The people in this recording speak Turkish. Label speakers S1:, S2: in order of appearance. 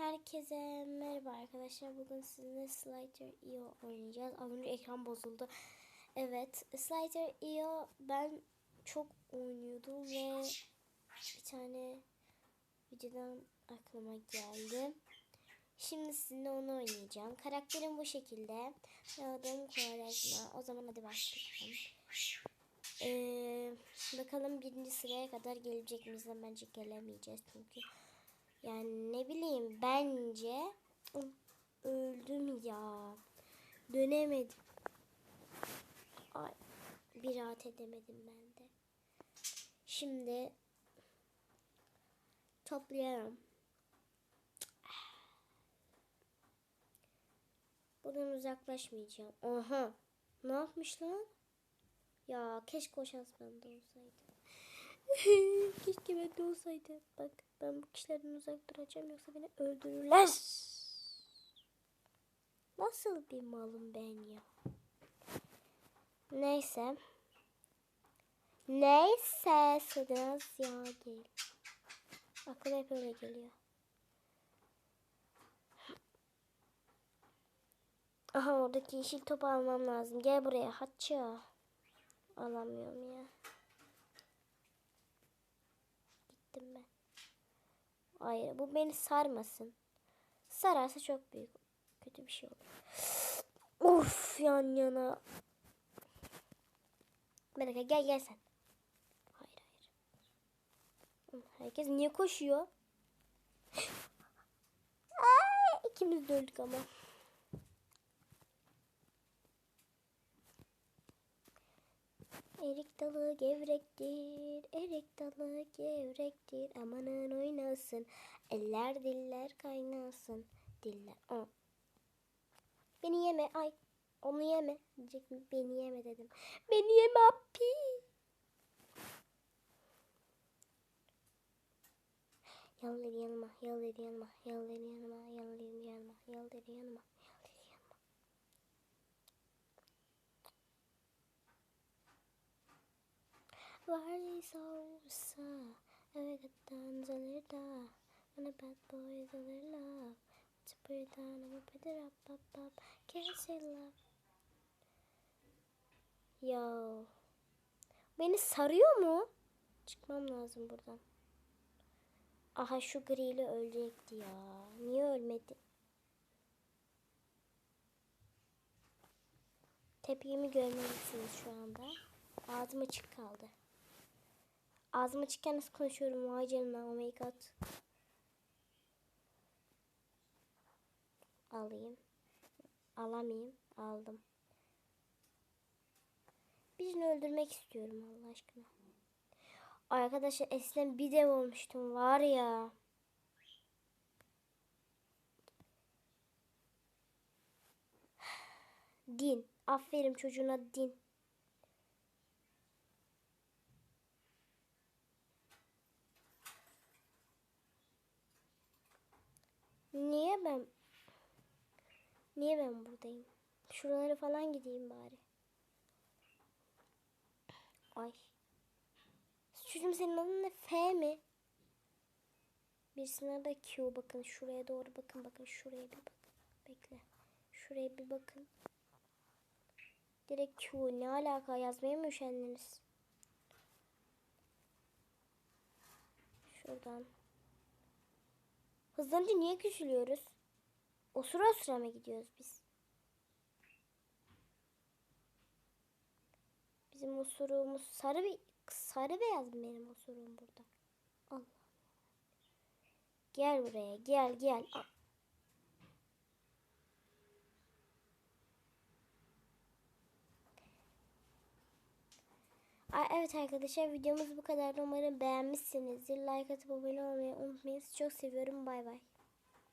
S1: Herkese merhaba arkadaşlar. Bugün sizinle Slider EO oynayacağız. Az ekran bozuldu. Evet, Slider EO ben çok oynuyordum ve bir tane videodan aklıma geldi. Şimdi sizinle onu oynayacağım. Karakterim bu şekilde. Adım Kovaresma. O zaman hadi başlayalım. Ee, bakalım birinci sıraya kadar gelebilecek miyiz? Bence gelemeyeceğiz çünkü. Yani ne bileyim bence öldüm ya. Dönemedim. Ay, bir rahat edemedim ben de. Şimdi toplayalım. Buradan uzaklaşmayacağım. Aha. Ne yapmış lan? Ya keşke o şans bende olsaydı. keşke bende olsaydı. Bak ben bu kişilerden uzak duracağım yoksa beni öldürürler. Nasıl bir malım ben ya? Neyse. Neyse sıraz ya gel. Aklıma hep öyle geliyor. Aha oradaki yeşil topu almam lazım. Gel buraya haçça. Alamıyorum ya. Gittim ben. Hayır bu beni sarmasın. Sararsa çok büyük. Kötü bir şey olur. Of yan yana. Meleka gel gel sen. Hayır hayır. Herkes niye koşuyor? Ay, ikimiz de öldük ama. Erik dalı gevrektir, erik dalı gevrektir. Amanın oynasın, eller diller kaynasın. Diller, o. Beni yeme, ay. Onu yeme. Diyecek mi? Beni yeme dedim. Beni yeme api. Yaldır yanıma, yaldır yanıma, yaldır yanıma, yaldır yanıma, yaldır yanıma. Varlıysa olursa eve gittan alırda Bana bad boys alırlar Çıpırdan ama bedir up up up Kesilap Ya Beni sarıyor mu? Çıkmam lazım buradan. Aha şu griyle ölecekti ya. Niye ölmedi? Tepkimi görmelisiniz şu anda. Ağzım açık kaldı. Ağzım açıkken nasıl konuşuyorum vay canına oh my god. Alayım. Alamayayım. Aldım. Birini öldürmek istiyorum Allah aşkına. Arkadaşlar eskiden bir dev olmuştum var ya. Din. Aferin çocuğuna din. Niye ben Niye ben buradayım? Şuralara falan gideyim bari. Ay. Çocuğum senin adın ne? F mi? Birisine de Q bakın. Şuraya doğru bakın. Bakın şuraya bir bakın. Bekle. Şuraya bir bakın. Direkt Q. Ne alaka? Yazmaya mı üşendiniz? Şuradan. Hızlanınca niye küçülüyoruz? O sıra o sıra mı gidiyoruz biz? Bizim osuruğumuz sarı bir sarı beyaz mı benim osuruğum burada? Allah. Gel buraya gel gel. Aa, evet arkadaşlar videomuz bu kadar. Umarım beğenmişsinizdir. Like atıp abone olmayı unutmayın. Sizi çok seviyorum. Bay bay.